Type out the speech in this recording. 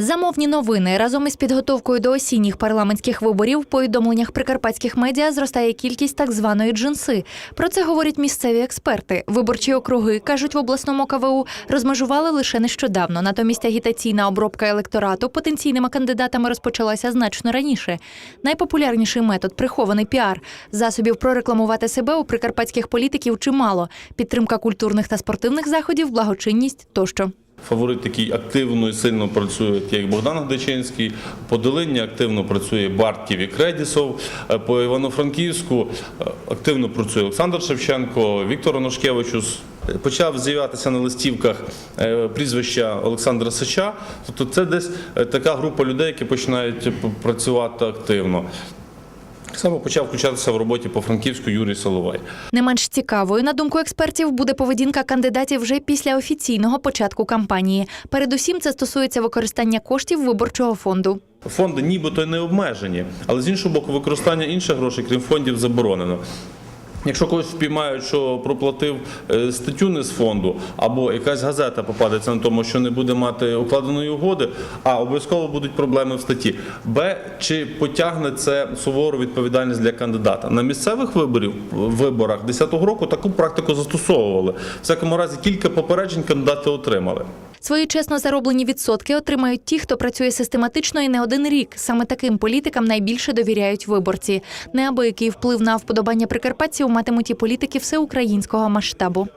Замовні новини разом із підготовкою до осінніх парламентських виборів в повідомленнях прикарпатських медіа зростає кількість так званої джинси. Про це говорять місцеві експерти. Виборчі округи кажуть в обласному КВУ розмежували лише нещодавно. Натомість агітаційна обробка електорату потенційними кандидатами розпочалася значно раніше. Найпопулярніший метод прихований піар. Засобів прорекламувати себе у прикарпатських політиків чимало: підтримка культурних та спортивних заходів, благочинність тощо. Фаворит, який активно і сильно працює, як Богдан Гдечинський. По Долині активно працює Бартків і Кредісов. Е, По Івано-Франківську е, активно працює Олександр Шевченко, Віктор Онушкевичус. Е, Почав з'являтися на листівках прізвища Олександра Сича. Тобто це десь така група людей, які починають працювати активно. Само почав включатися в роботі по Франківську Юрій Соловай. Не менш цікавою, на думку експертів, буде поведінка кандидатів вже після офіційного початку кампанії. Передусім, це стосується використання коштів виборчого фонду. Фонди нібито не обмежені, але з іншого боку, використання інших грошей, крім фондів, заборонено. Якщо когось впіймають, що проплатив е, статтю не з фонду, або якась газета попадеться на тому, що не буде мати укладеної угоди, а обов'язково будуть проблеми в статті. Б. Чи потягне це сувору відповідальність для кандидата? На місцевих виборів, виборах 10-го року таку практику застосовували. В всякому разі, кілька попереджень кандидати отримали. Свої чесно зароблені відсотки отримають ті, хто працює систематично і не один рік. Саме таким політикам найбільше довіряють виборці. Неабиякий вплив на вподобання прикарпатців матимуть і політики всеукраїнського масштабу.